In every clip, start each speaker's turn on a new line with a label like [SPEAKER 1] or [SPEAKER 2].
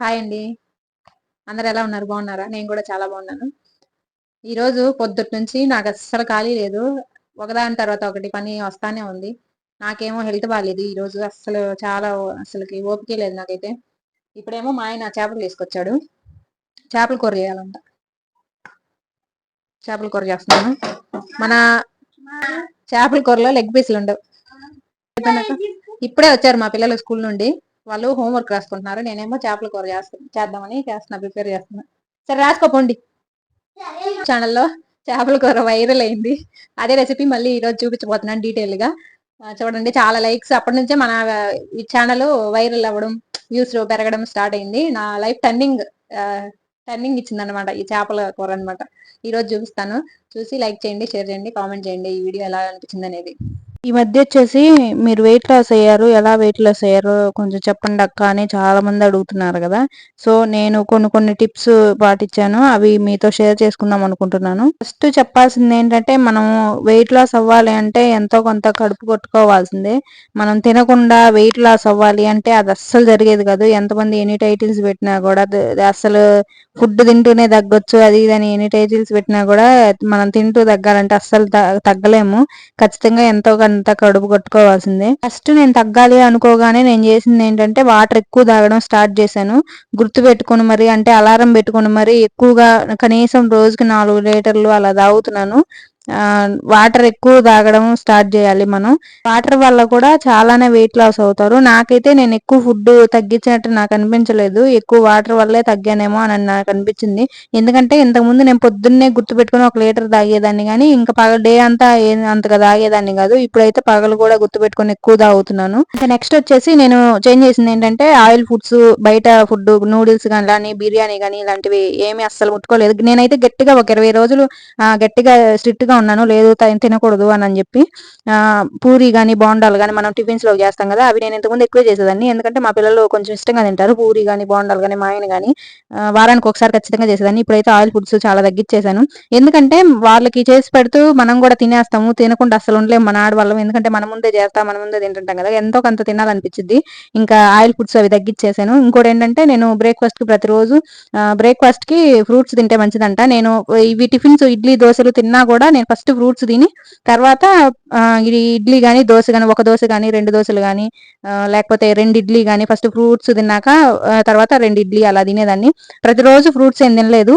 [SPEAKER 1] Hi అండి. అందరు ఎలా ఉన్నారు? బాగున్నారా? నేను కూడా చాలా బాగున్నాను. ఈరోజు పొద్దుటి నుంచి నాకు అస్సలు ఖాళీ లేదు. ఒకదాని తర్వాత ఒకటి పని వస్తానే ఉంది. నాకేమో హెల్త్ బాగాలేదు ఈరోజు. అస్సలు చాలా అసలుకి ఓపిక లేదు నాకైతే. ఇప్పుడేమో మా ఆయన చేపలు తీసుకొచ్చాడు. చేపల కూర చేయాలంట. చేపల కూర చేస్తున్నాను. మన చేపల కూరలో లెగ్ పీసులు ఉండవు ఇప్పుడే వచ్చారు మా పిల్లలు స్కూల్ నుండి. వాళ్ళు హోంవర్క్ రాసుకుంటున్నారు. నేనేమో చేపల కూర చేస్తాను చేద్దామని చేస్తున్నా ప్రిపేర్ చేస్తున్నా. సరే రాసుకోపోండి ఛానల్లో చేపల కూర వైరల్ అయింది. అదే రెసిపీ మళ్ళీ ఈరోజు చూపించబోతున్నాను డీటెయిల్గా చూడండి చాలా లైక్స్. అప్పటి నుంచే మన ఈ ఛానల్ వైరల్ అవ్వడం వ్యూస్ పెరగడం స్టార్ట్ అయింది. నా లైఫ్ టర్నింగ్ టర్నింగ్ ఇచ్చింది అనమాట ఈ చేపల కూర అనమాట ఈరోజు చూపిస్తాను. చూసి లైక్ చేయండి షేర్ చేయండి కామెంట్ చేయండి ఈ వీడియో ఎలా అనిపించింది అనేది
[SPEAKER 2] ఈ మధ్య వచ్చేసి మీరు వెయిట్ లాస్ అయ్యారు ఎలా వెయిట్ లాస్ అయ్యారు కొంచెం చెప్పండి అక్క అని చాలా మంది అడుగుతున్నారు కదా. సో నేను కొన్ని కొన్ని టిప్స్ పాటించాను అవి మీతో షేర్ చేసుకుందాం అనుకుంటున్నాను. ఫస్ట్ చెప్పాల్సింది ఏంటంటే మనం వెయిట్ లాస్ అవ్వాలి అంటే ఎంతో కొంత కడుపు కొట్టుకోవాల్సిందే. మనం తినకుండా వెయిట్ లాస్ అవ్వాలి అంటే అది అస్సలు జరిగేది కాదు. ఎంతమంది ఎనీ టైటిల్స్ పెట్టినా కూడా అసలు ఫుడ్ తింటూనే తగ్గొచ్చు అది ఇదని ఎనీ టైటిల్స్ పెట్టినా కూడా మనం తింటూ తగ్గాలంటే అస్సలు తగ్గలేము. ఖచ్చితంగా ఎంతో కొంత కడుపు కొట్టుకోవాల్సిందే. ఫస్ట్ నేను తగ్గాలి అనుకోగానే నేను చేసింది ఏంటంటే వాటర్ ఎక్కువ తాగడం స్టార్ట్ చేశాను. గుర్తు పెట్టుకుని మరి అంటే అలారం పెట్టుకుని మరి ఎక్కువగా కనీసం రోజుకి నాలుగు లీటర్లు అలా తాగుతున్నాను. వాటర్ ఎక్కువ తాగడం స్టార్ట్ చేయాలి మనం. వాటర్ వల్ల కూడా చాలానే వెయిట్ లాస్ అవుతారు. నాకైతే నేను ఎక్కువ ఫుడ్ తగ్గించినట్టు నాకు అనిపించలేదు. ఎక్కువ వాటర్ వల్లే తగ్గానేమో అని నాకు అనిపించింది. ఎందుకంటే ఇంతకుముందు నేను పొద్దున్నే గుర్తుపెట్టుకుని ఒక లీటర్ తాగేదాన్ని కానీ ఇంకా పగల డే అంతా అంతగా తాగేదాన్ని కాదు. ఇప్పుడైతే పగలు కూడా గుర్తుపెట్టుకుని ఎక్కువ తాగుతున్నాను. ఇంకా నెక్స్ట్ వచ్చేసి నేను చేంజ్ చేసింది ఏంటంటే ఆయిల్ ఫుడ్స్ బయట ఫుడ్ నూడిల్స్ కానీ బిర్యానీ కానీ ఇలాంటివి ఏమీ అస్సలు ముట్టుకోలేదు. నేనైతే గట్టిగా ఒక ఇరవై రోజులు గట్టిగా స్ట్రిక్ట్గా ఉన్నాను లేదు తినకూడదు అని చెప్పి పూరి కానీ బోండాలు కానీ మనం టిఫిన్స్లో చేస్తాం కదా అవి నేను ఇంతకుముందు ఎక్కువ చేసేదాన్ని. ఎందుకంటే మా పిల్లలు కొంచెం ఇష్టంగా తింటారు పూరి కానీ బోండాలు కానీ మా ఆయన కానీ వారానికి ఒకసారి ఖచ్చితంగా చేసేదాన్ని. ఇప్పుడైతే ఆయిల్ ఫుడ్స్ చాలా తగ్గించేసాను ఎందుకంటే వాళ్ళకి చేసి పెడుతూ మనం కూడా తినేస్తాము తినకుండా అసలు ఉండలేము మన ఆడవాళ్ళం. ఎందుకంటే మన ముందే చేస్తాం మన ముందే తింటుంటాం కదా ఎంతో కొంత తినాలనిపించింది ఇంకా ఆయిల్ ఫుడ్స్ అవి తగ్గించేసాను ఇంకోటి ఏంటంటే నేను బ్రేక్ఫాస్ట్కి ప్రతిరోజు బ్రేక్ఫాస్ట్కి ఫ్రూట్స్ తింటే మంచిదంట. నేను ఇవి టిఫిన్స్ ఇడ్లీ దోశలు తిన్నా కూడా నేను ఫస్ట్ ఫ్రూట్స్ తిని తర్వాత ఇది ఇడ్లీ కానీ దోశ కానీ ఒక దోశ కానీ రెండు దోశలు కానీ లేకపోతే రెండు ఇడ్లీ కానీ ఫస్ట్ ఫ్రూట్స్ తిన్నాక తర్వాత రెండు ఇడ్లీ అలా తినేదాన్ని. ప్రతిరోజు ఫ్రూట్స్ ఏం తినలేదు.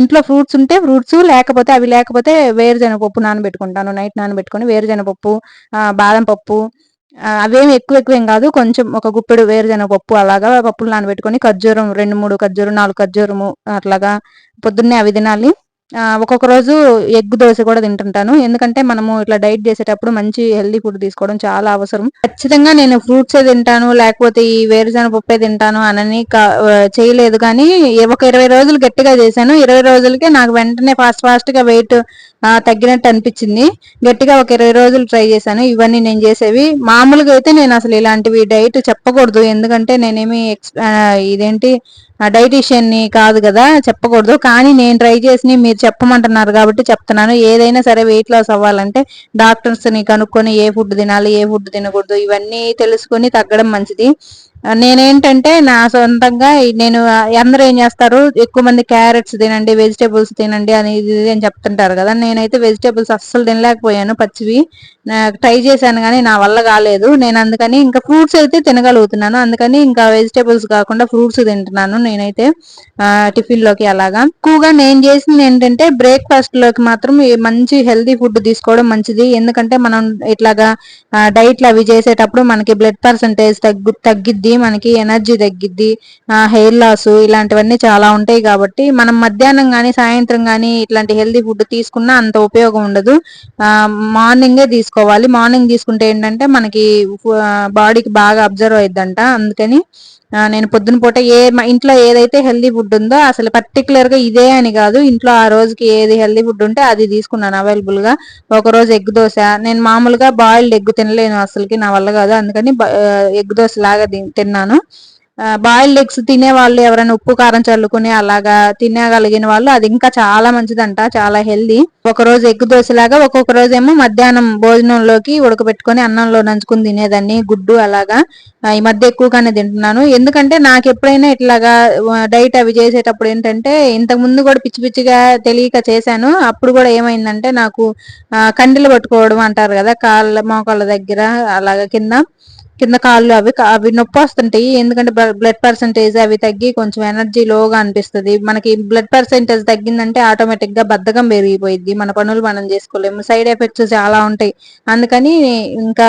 [SPEAKER 2] ఇంట్లో ఫ్రూట్స్ ఉంటే ఫ్రూట్స్ లేకపోతే అవి లేకపోతే వేరుశెనగ పప్పు నానబెట్టుకుంటాను. నైట్ నానబెట్టుకొని వేరుశెనగ బాదం పప్పు అవేమి ఎక్కువ ఎక్కువ ఏం కాదు. కొంచెం ఒక గుప్పెడు వేరుశెనగ పప్పు అలాగా పప్పులు నానబెట్టుకొని ఖర్జూరం రెండు మూడు ఖర్జూరం నాలుగు ఖర్జూరము అట్లాగా పొద్దున్నే అవి తినాలి. ఒక్కొక్క రోజు ఎగ్ దోశ కూడా తింటుంటాను. ఎందుకంటే మనము ఇట్లా డైట్ చేసేటప్పుడు మంచి హెల్దీ ఫుడ్ తీసుకోవడం చాలా అవసరం. ఖచ్చితంగా నేను ఫ్రూట్స్ తింటాను లేకపోతే ఈ వేరుశెనగ పప్పే తింటాను అనని చేయలేదు. కానీ ఒక ఇరవై రోజులు గట్టిగా చేశాను. ఇరవై రోజులకే నాకు వెంటనే ఫాస్ట్ ఫాస్ట్గా వెయిట్ తగ్గినట్టు అనిపించింది. గట్టిగా ఒక ఇరవై రోజులు ట్రై చేశాను. ఇవన్నీ నేను చేసేవి. మామూలుగా అయితే నేను అసలు ఇలాంటివి డైట్ చెప్పకూడదు. ఎందుకంటే నేనేమి ఇదేంటి డైటీషియన్ని కాదు కదా చెప్పకూడదు. కానీ నేను ట్రై చేసి మీరు చెప్పమంటున్నారు కాబట్టి చెప్తున్నాను. ఏదైనా సరే వెయిట్ లాస్ అవ్వాలంటే డాక్టర్స్ని కనుక్కొని ఏ ఫుడ్ తినాలి ఏ ఫుడ్ తినకూడదు ఇవన్నీ తెలుసుకొని తగ్గడం మంచిది. నేనేంటంటే నా సొంతంగా నేను అందరూ ఏం చేస్తారు ఎక్కువ మంది క్యారెట్స్ తినండి వెజిటేబుల్స్ తినండి అని ఇది అని చెప్తుంటారు కదా. నేనైతే వెజిటేబుల్స్ అస్సలు తినలేకపోయాను పచ్చివి. ట్రై చేశాను కానీ నా వల్ల కాలేదు. నేను అందుకని ఇంకా ఫ్రూట్స్ అయితే తినగలుగుతున్నాను. అందుకని ఇంకా వెజిటేబుల్స్ కాకుండా ఫ్రూట్స్ తింటున్నాను నేనైతే టిఫిన్లోకి అలాగా. ఎక్కువగా నేను చేసింది ఏంటంటే బ్రేక్ఫాస్ట్లోకి మాత్రం మంచి హెల్దీ ఫుడ్ తీసుకోవడం మంచిది. ఎందుకంటే మనం ఇట్లాగా డైట్లు అవి చేసేటప్పుడు మనకి బ్లడ్ పర్సంటేజ్ తగ్గు తగ్గిద్ది. మనకి ఎనర్జీ తగ్గిద్ది హెయిర్ లాస్ ఇలాంటివన్నీ చాలా ఉంటాయి కాబట్టి మనం మధ్యాహ్నం కానీ సాయంత్రం కానీ ఇట్లాంటి హెల్దీ ఫుడ్ తీసుకున్నా అంత ఉపయోగం ఉండదు. మార్నింగే తీసుకోవాలి. మార్నింగ్ తీసుకుంటే ఏంటంటే మనకి బాడీకి బాగా అబ్జర్వ్ అయిద్దంట. అందుకని నేను పొద్దున పూట ఏ ఇంట్లో ఏదైతే హెల్దీ ఫుడ్ ఉందో అసలు పర్టికులర్గా ఇదే అని కాదు. ఇంట్లో ఆ రోజుకి ఏది హెల్దీ ఫుడ్ ఉంటే అది తీసుకున్నాను అవైలబుల్గా. ఒక రోజు ఎగ్ దోశ. నేను మామూలుగా బాయిల్డ్ ఎగ్ తినలేను అసలుకి నా వల్ల కాదు. అందుకని ఎగ్ దోశ లాగా తిన్నాను. బాయిల్డ్ ఎగ్స్ తినే వాళ్ళు ఎవరైనా ఉప్పు కారం చల్లుకుని అలాగా తినగలిగిన వాళ్ళు అది ఇంకా చాలా మంచిదంట చాలా హెల్దీ ఒక రోజు ఎగ్ దోశలాగా ఒక్కొక్క రోజు ఏమో మధ్యాహ్నం భోజనంలోకి ఉడకబెట్టుకొని అన్నంలో నంచుకుని తినేదాన్ని గుడ్డు అలాగా. ఈ మధ్య ఎక్కువగానే తింటున్నాను. ఎందుకంటే నాకు ఎప్పుడైనా ఇట్లాగా డైట్ అవి చేసేటప్పుడు ఏంటంటే ఇంతకు ముందు కూడా పిచ్చి పిచ్చిగా తెలియక చేశాను. అప్పుడు కూడా ఏమైందంటే నాకు కండిలు పట్టుకోవడం అంటారు కదా కాళ్ళ మోకాళ్ళ దగ్గర అలాగా కింద. కింద కాళ్ళు అవి అవి నొప్పి వస్తుంటాయి. ఎందుకంటే బ్లడ్ పర్సంటేజ్ అవి తగ్గి కొంచెం ఎనర్జీ లోగా అనిపిస్తుంది. మనకి బ్లడ్ పర్సంటేజ్ తగ్గిందంటే ఆటోమేటిక్గా బద్ధకం పెరిగిపోయింది మన పనులు మనం చేసుకోలేము. సైడ్ ఎఫెక్ట్స్ చాలా ఉంటాయి. అందుకని ఇంకా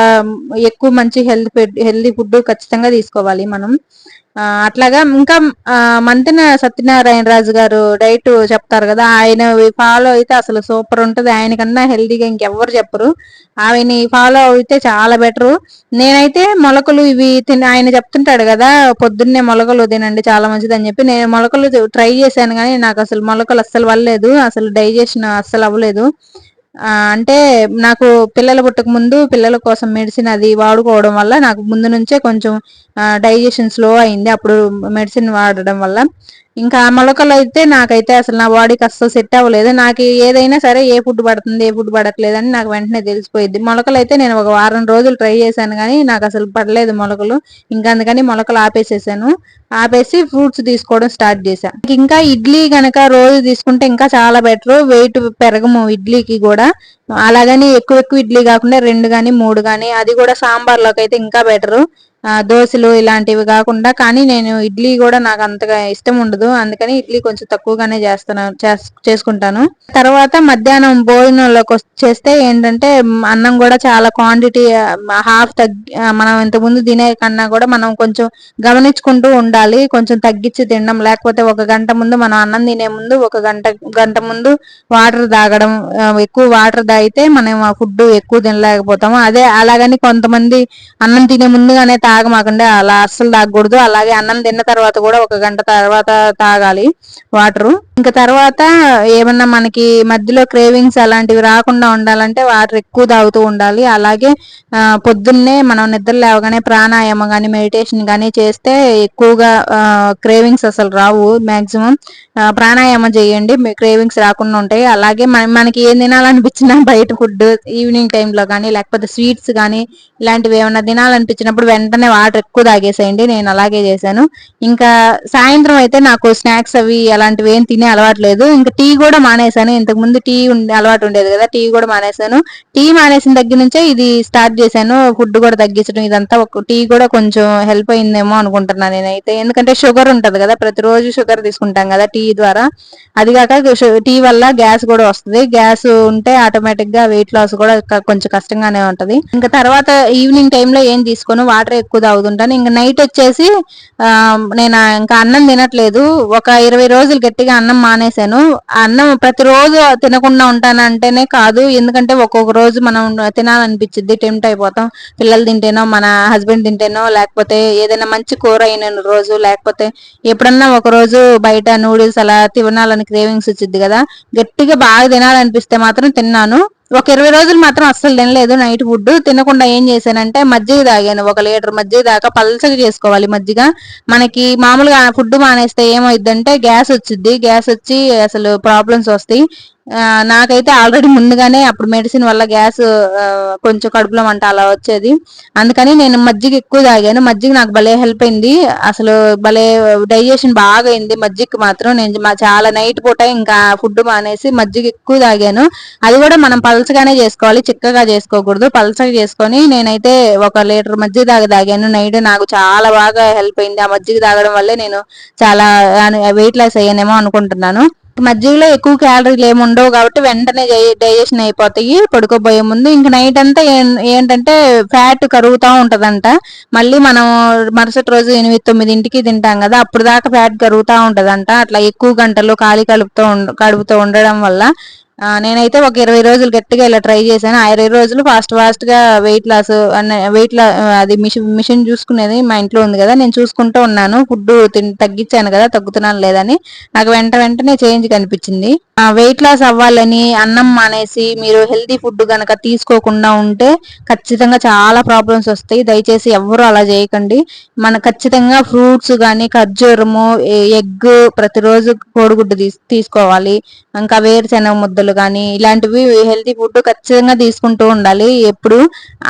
[SPEAKER 2] ఎక్కువ మంచి హెల్త్ హెల్తీ ఫుడ్ ఖచ్చితంగా తీసుకోవాలి మనం. అట్లాగా ఇంకా మంతెన సత్యనారాయణ రాజు గారు డైట్ చెప్తారు కదా ఆయన ఫాలో అయితే అసలు సూపర్ ఉంటుంది. ఆయన కన్నా హెల్దీగా ఇంకెవ్వరు చెప్పరు. ఆయన ఫాలో అయితే చాలా బెటర్. నేనైతే మొలకలు ఇవి తిన ఆయన చెప్తుంటాడు కదా పొద్దున్నే మొలకలు తినండి చాలా మంచిది అని చెప్పి నేను మొలకలు ట్రై చేశాను కానీ నాకు అసలు మొలకలు అస్సలు వల్లేదు. అసలు డైజెషన్ అస్సలు అవ్వలేదు. అంటే నాకు పిల్లలు పుట్టక ముందు పిల్లల కోసం మెడిసిన్ అది వాడుకోవడం వల్ల నాకు ముందు నుంచే కొంచెం డైజెషన్ స్లో అయింది. అప్పుడు మెడిసిన్ వాడడం వల్ల ఇంకా ఆ మొలకలు అయితే నాకైతే అసలు నా బాడీకి అస్సలు సెట్ అవ్వలేదు. నాకు ఏదైనా సరే ఏ ఫుడ్ పడుతుంది ఏ ఫుడ్ పడట్లేదు అని నాకు వెంటనే తెలిసిపోయింది మొలకలు అయితే నేను ఒక వారం రోజులు ట్రై చేశాను కానీ నాకు అసలు పడలేదు మొలకలు. ఇంకా అందుకని మొలకలు ఆపేసేసాను. ఆపేసి ఫ్రూట్స్ తీసుకోవడం స్టార్ట్ చేశాను ఇంకా ఇడ్లీ గనక రోజు తీసుకుంటే ఇంకా చాలా బెటర్. వెయిట్ పెరగము ఇడ్లీకి కూడా. అలాగని ఎక్కువ ఎక్కువ ఇడ్లీ కాకుండా రెండు కానీ మూడు కానీ అది కూడా సాంబార్లోకి అయితే ఇంకా బెటర్. దోశలు ఇలాంటివి కాకుండా కానీ నేను ఇడ్లీ కూడా నాకు అంతగా ఇష్టం ఉండదు. అందుకని ఇడ్లీ కొంచెం తక్కువగానే చేస్తున్నాను చేస్- చేసుకుంటాను. తర్వాత మధ్యాహ్నం భోజనంలోకి చేస్తే ఏంటంటే అన్నం కూడా చాలా క్వాంటిటీ హాఫ్ తగ్గి మనం ఇంతకుముందు తినే కన్నా కూడా మనం కొంచెం గమనించుకుంటూ ఉండాలి. కొంచెం తగ్గించి తినడం లేకపోతే ఒక గంట ముందు మనం అన్నం తినే ముందు ఒక గంట గంట ముందు వాటర్ తాగడం ఎక్కువ వాటర్ తాగితే మనం ఆ ఫుడ్ ఎక్కువ తినలేకపోతాము. అదే అలాగని కొంతమంది అన్నం తినే ముందుగానే తాగమాకండి. అలా అస్సలు తాగకూడదు. అలాగే అన్నం తిన్న తర్వాత కూడా ఒక గంట తర్వాత తాగాలి వాటర్. ఇంకా తర్వాత ఏమన్నా మనకి మధ్యలో క్రేవింగ్స్ అలాంటివి రాకుండా ఉండాలంటే వాటర్ ఎక్కువ తాగుతూ ఉండాలి. అలాగే పొద్దున్నే మనం నిద్ర లేవగానే ప్రాణాయామం కానీ మెడిటేషన్ కానీ చేస్తే ఎక్కువగా క్రేవింగ్స్ అసలు రావు. మ్యాక్సిమం ప్రాణాయామం చేయండి. క్రేవింగ్స్ రాకుండా ఉంటాయి. అలాగే మన- మనకి ఏం తినాలనిపించినా బయట ఫుడ్ ఈవినింగ్ టైంలో కానీ లేకపోతే స్వీట్స్ కానీ ఇలాంటివి ఏమైనా తినాలనిపించినప్పుడు వెంటనే వాటర్ ఎక్కువ తాగేసేయండి నేను అలాగే చేశాను. ఇంకా సాయంత్రం అయితే నాకు స్నాక్స్ అవి అలాంటివి ఏం తినే అలవాటు లేదు. ఇంకా టీ కూడా మానేశాను. ఇంతకు ముందు టీ ఉండే అలవాటు ఉండేది కదా టీ కూడా మానేశాను. టీ మానేసిన దగ్గర నుంచే ఇది స్టార్ట్ చేశాను. ఫుడ్ కూడా తగ్గించడం ఇదంతా ఒక టీ కూడా కొంచెం హెల్ప్ అయిందేమో అనుకుంటున్నాను నేనైతే. ఎందుకంటే షుగర్ ఉంటది కదా ప్రతిరోజు షుగర్ తీసుకుంటాం కదా టీ ద్వారా. అది కాక టీ వల్ల గ్యాస్ కూడా వస్తుంది. గ్యాస్ ఉంటే ఆటోమేటిక్గా వెయిట్ లాస్ కూడా కొంచెం కష్టంగానే ఉంటది. ఇంకా తర్వాత ఈవినింగ్ టైంలో ఏం తీసుకోను? వాటర్ ఎక్కువ తాగుతుంటాను. ఇంకా నైట్ వచ్చేసి నేను ఇంకా అన్నం తినట్లేదు. ఒక ఇరవై రోజులు గట్టిగా అన్నం మానేశాను. అన్నం ప్రతిరోజు తినకుండా ఉంటానంటేనే కాదు. ఎందుకంటే ఒక్కొక్క రోజు మనం తినాలనిపించింది టెంప్ట్ అయిపోతాం. పిల్లలు తింటేనో మన హస్బెండ్ తింటేనో లేకపోతే ఏదైనా మంచి కూర అయిన రోజు లేకపోతే ఎప్పుడన్నా ఒక రోజు బయట నూడిల్స్ అలా తినాలని క్రేవింగ్స్ వచ్చింది కదా. గట్టిగా బాగా తినాలనిపిస్తే మాత్రం తిన్నాను. ఒక ఇరవై రోజులు మాత్రం అస్సలు తినలేదు నైట్ ఫుడ్ తినకుండా ఏం చేశానంటే మజ్జిగ తాగాను. ఒక లీటర్ మజ్జిగ దాకా పల్చగా చేసుకోవాలి మజ్జిగ. మనకి మామూలుగా ఫుడ్ మానేస్తే ఏమైందంటే గ్యాస్ వచ్చింది గ్యాస్ వచ్చి అసలు ప్రాబ్లమ్స్ వస్తాయి. నాకైతే ఆల్రెడీ ముందుగానే అప్పుడు మెడిసిన్ వల్ల గ్యాస్ కొంచెం కడుపులో మంట అలా వచ్చేది. అందుకని నేను మజ్జిగ ఎక్కువ తాగాను. మజ్జిగ నాకు భలే హెల్ప్ అయింది. అసలు భలే డైజెషన్ బాగా అయింది. మజ్జిగకి మాత్రం నేను మా చాలా నైట్ పూట ఇంకా ఫుడ్ మానేసి మజ్జిగ ఎక్కువ తాగాను. అది కూడా మనం పలచగానే చేసుకోవాలి. చిక్కగా చేసుకోకూడదు. పలచగా చేసుకొని నేనైతే ఒక లీటర్ మజ్జిగ దాకా తాగాను. నైట్ నాకు చాలా బాగా హెల్ప్ అయింది. ఆ మజ్జిగ తాగడం వల్లే నేను చాలా వెయిట్ లాస్ అయ్యానేమో అనుకుంటున్నాను. మజ్జిగలో ఎక్కువ క్యాలరీలు ఏమి ఉండవు కాబట్టి వెంటనే డైజెషన్ అయిపోతాయి పడుకోబోయే ముందు. ఇంకా నైట్ అంతా ఏం- ఏంటంటే ఫ్యాట్ కరుగుతూ ఉంటదంట. మళ్ళీ మనం మరుసటి రోజు ఎనిమిది తొమ్మిదింటికి తింటాం కదా అప్పుడు దాకా ఫ్యాట్ కరుగుతూ ఉంటదంట. అట్లా ఎక్కువ గంటలు ఖాళీ కలుపుతూ ఉండ ఉండడం వల్ల నేనైతే ఒక ఇరవై రోజులు గట్టిగా ఇలా ట్రై చేశాను. ఆ ఇరవై రోజులు ఫాస్ట్ ఫాస్ట్గా వెయిట్ లాస్ వెయిట్ అది మిషన్ మిషన్ చూసుకునేది మా ఇంట్లో ఉంది కదా నేను చూసుకుంటూ ఉన్నాను. ఫుడ్ తగ్గించాను కదా తగ్గుతున్నాను లేదని. నాకు వెంట వెంటనే చేంజ్ కనిపించింది. వెయిట్ లాస్ అవ్వాలని అన్నం మానేసి మీరు హెల్తీ ఫుడ్ గనక తీసుకోకుండా ఉంటే ఖచ్చితంగా చాలా ప్రాబ్లమ్స్ వస్తాయి. దయచేసి ఎవరు అలా చేయకండి. మన ఖచ్చితంగా ఫ్రూట్స్ కానీ ఖర్జూరము ఎగ్ ప్రతిరోజు కోడిగుడ్డు తీసుకోవాలి. ఇంకా వేరుశెనగ ముద్దలు కానీ ఇలాంటివి హెల్తీ ఫుడ్ ఖచ్చితంగా తీసుకుంటూ ఉండాలి. ఎప్పుడు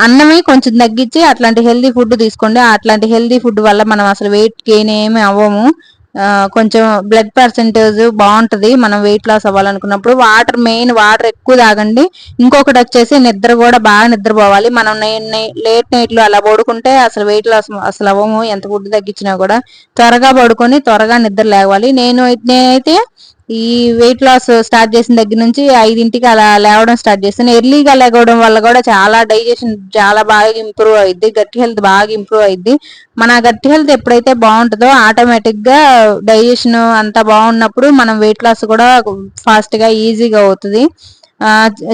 [SPEAKER 2] అన్నమే కొంచెం తగ్గించి అట్లాంటి హెల్తీ ఫుడ్ తీసుకోండి. అట్లాంటి హెల్తీ ఫుడ్ వల్ల మనం అసలు వెయిట్ గెయిన్ ఏమి అవ్వము. కొంచెం బ్లడ్ పర్సంటేజ్ బాగుంటుంది. మనం వెయిట్ లాస్ అవ్వాలనుకున్నప్పుడు వాటర్ మెయిన్ వాటర్ ఎక్కువ తాగండి. ఇంకొకటి వచ్చేసి నిద్ర కూడా బాగా నిద్రపోవాలి. మనం లేట్ నైట్లో అలా పడుకుంటే అసలు వెయిట్ లాస్ అసలు అవ్వము. ఎంత ఫుడ్ తగ్గించినా కూడా త్వరగా పడుకొని త్వరగా నిద్ర లేవాలి. నేను నేనైతే ఈ వెయిట్ లాస్ స్టార్ట్ చేసిన దగ్గర నుంచి ఐదింటికి అలా లేవడం స్టార్ట్ చేస్తాను ఎర్లీగా లేవడం వల్ల కూడా చాలా డైజెషన్ చాలా బాగా ఇంప్రూవ్ అయింది గట్టి హెల్త్ బాగా ఇంప్రూవ్ అయింది మన గట్టి హెల్త్ ఎప్పుడైతే బాగుంటుందో ఆటోమేటిక్గా డైజెషన్ అంతా బాగున్నప్పుడు మనం వెయిట్ లాస్ కూడా ఫాస్ట్గా ఈజీగా అవుతుంది.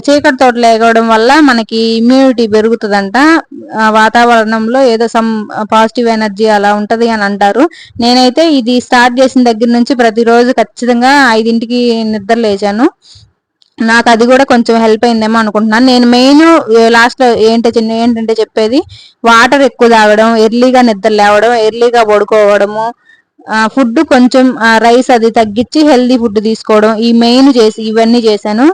[SPEAKER 2] చీకటి తోట లేగడం వల్ల మనకి ఇమ్యూనిటీ పెరుగుతుందంట. వాతావరణంలో ఏదో సమ్ పాజిటివ్ ఎనర్జీ అలా ఉంటది అని అంటారు. నేనైతే ఇది స్టార్ట్ చేసిన దగ్గర నుంచి ప్రతిరోజు ఖచ్చితంగా ఐదింటికి నిద్ర లేచాను. నాకు అది కూడా కొంచెం హెల్ప్ అయిందేమో అనుకుంటున్నాను. నేను మెయిన్ లాస్ట్లో ఏంటి చిన్న ఏంటంటే చెప్పేది వాటర్ ఎక్కువ తాగడం ఎర్లీగా నిద్ర లేవడం ఎర్లీగా పడుకోవడము ఫుడ్ కొంచెం రైస్ అది తగ్గించి హెల్దీ ఫుడ్ తీసుకోవడం ఈ మెయిన్ చేసి ఇవన్నీ చేశాను.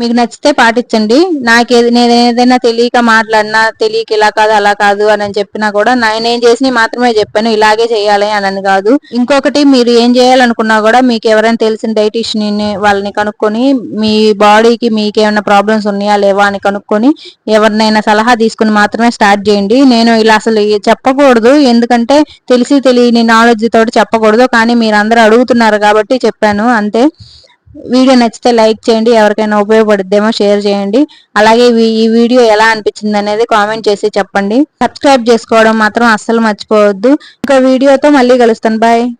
[SPEAKER 2] మీకు నచ్చితే పాటించండి. నాకేది నేను ఏదైనా తెలియక మాట్లాడినా తెలియక ఇలా కాదు అలా కాదు అని చెప్పినా కూడా నేను నేను చేసి మాత్రమే చెప్పాను ఇలాగే చేయాలి అని కాదు. ఇంకొకటి మీరు ఏం చేయాలనుకున్నా కూడా మీకు ఎవరైనా తెలిసిన డైటిషియన్ వాళ్ళని కనుక్కొని మీ బాడీకి మీకు ఏమైనా ప్రాబ్లమ్స్ ఉన్నాయా లేవా అని కనుక్కొని ఎవరినైనా సలహా తీసుకుని మాత్రమే స్టార్ట్ చేయండి. నేను ఇలా అసలు చెప్పకూడదు ఎందుకంటే తెలిసి తెలియని నాలెడ్జ్ తోటి చెప్పకూడదు కానీ మీరు అందరూ అడుగుతున్నారు కాబట్టి చెప్పాను అంతే. వీడియో నచ్చితే లైక్ చేయండి ఎవరికైనా ఉపయోగపడుద్దేమో షేర్ చేయండి. అలాగే ఈ- ఈ వీడియో ఎలా అనిపించింది అనేది కామెంట్ చేసి చెప్పండి. సబ్స్క్రైబ్ చేసుకోవడం మాత్రం అస్సలు మర్చిపోవద్దు. ఇంకా వీడియోతో మళ్ళీ కలుస్తాను. బాయ్.